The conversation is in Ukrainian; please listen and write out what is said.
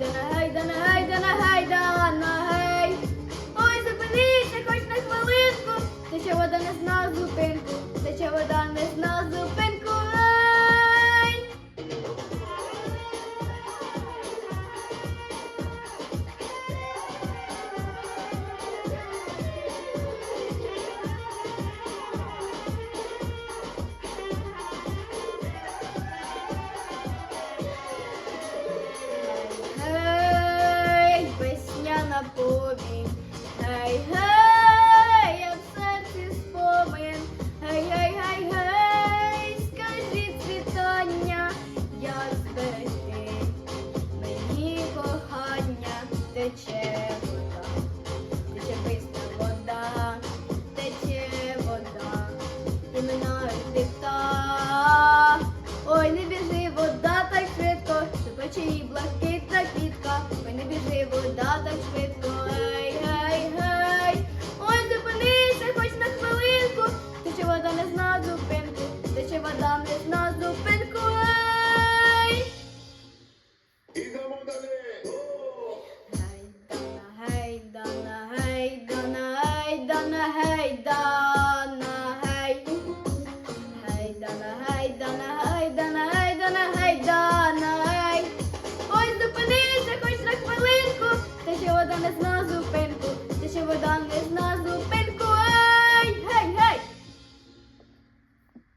then тече вода, тече бистра вода, тече вода, і минають дихта.